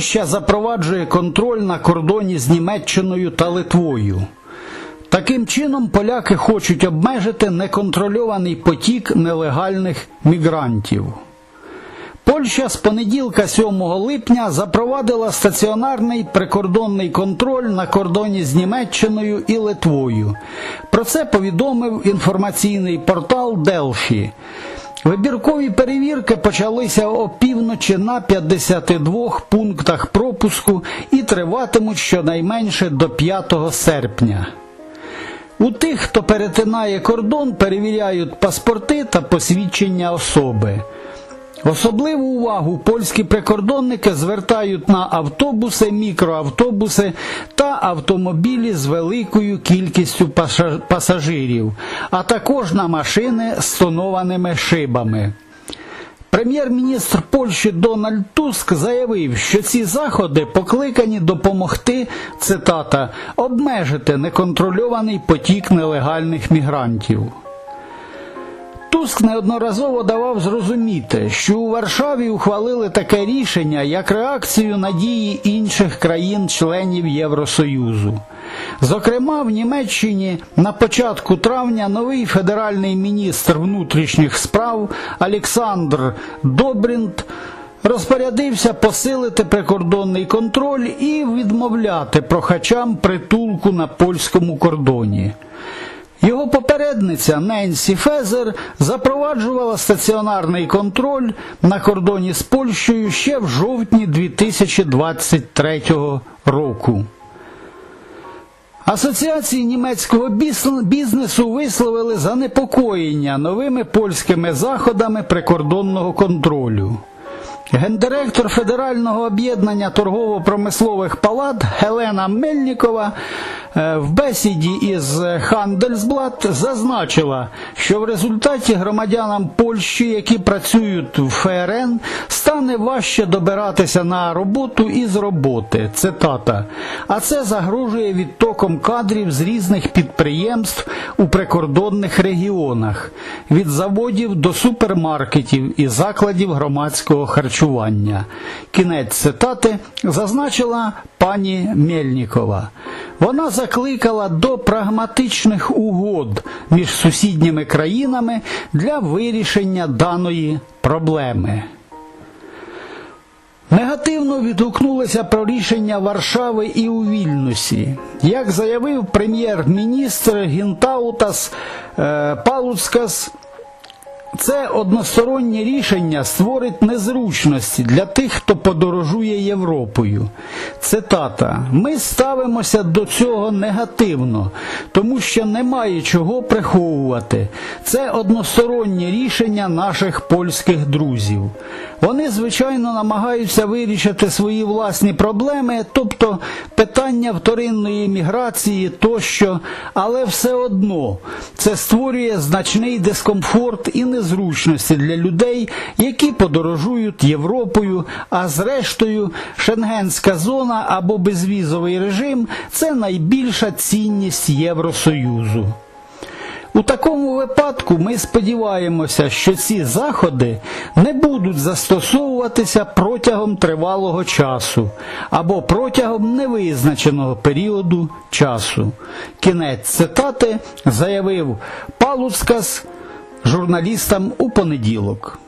Польща запроваджує контроль на кордоні з Німеччиною та Литвою. Таким чином, поляки хочуть обмежити неконтрольований потік нелегальних мігрантів. Польща з понеділка 7 липня запровадила стаціонарний прикордонний контроль на кордоні з Німеччиною і Литвою. Про це повідомив інформаційний портал Делфі. Вибіркові перевірки почалися опівночі на 52 пунктах пропуску і триватимуть щонайменше до 5 серпня. У тих, хто перетинає кордон, перевіряють паспорти та посвідчення особи. Особливу увагу польські прикордонники звертають на автобуси, мікроавтобуси та автомобілі з великою кількістю пасажирів, а також на машини з тонованими шибами. Прем'єр-міністр Польщі Дональд Туск заявив, що ці заходи покликані допомогти, цитата, обмежити неконтрольований потік нелегальних мігрантів. Туск неодноразово давав зрозуміти, що у Варшаві ухвалили таке рішення як реакцію на дії інших країн-членів Євросоюзу. Зокрема, в Німеччині на початку травня новий федеральний міністр внутрішніх справ Олександр Добрінт розпорядився посилити прикордонний контроль і відмовляти прохачам притулку на польському кордоні. Його попередниця Ненсі Фезер запроваджувала стаціонарний контроль на кордоні з Польщею ще в жовтні 2023 року. Асоціації німецького бізнесу висловили занепокоєння новими польськими заходами прикордонного контролю. Гендиректор Федерального об'єднання торгово-промислових палат Гелена Мельнікова в бесіді із Хандельсблат зазначила, що в результаті громадянам Польщі, які працюють в ФРН, стане важче добиратися на роботу і з роботи. Цитата. А це загрожує відтоком кадрів з різних підприємств у прикордонних регіонах, від заводів до супермаркетів і закладів громадського харчування. Кінець цитати зазначила пані Мельнікова. Вона закликала до прагматичних угод між сусідніми країнами для вирішення даної проблеми. Негативно відгукнулися про рішення Варшави і у Вільнюсі. Як заявив прем'єр-міністр Гінтаутас е, Палуцкас, це одностороннє рішення створить незручності для тих, хто подорожує Європою. Цитата: Ми ставимося до цього негативно, тому що немає чого приховувати. Це одностороннє рішення наших польських друзів. Вони, звичайно, намагаються вирішити свої власні проблеми, тобто питання вторинної міграції тощо, але все одно це створює значний дискомфорт і незручності для людей, які подорожують Європою, а зрештою Шенгенська зона або безвізовий режим це найбільша цінність Євросоюзу. У такому випадку ми сподіваємося, що ці заходи не будуть застосовуватися протягом тривалого часу або протягом невизначеного періоду часу. Кінець цитати заявив Палуцкас журналістам у понеділок.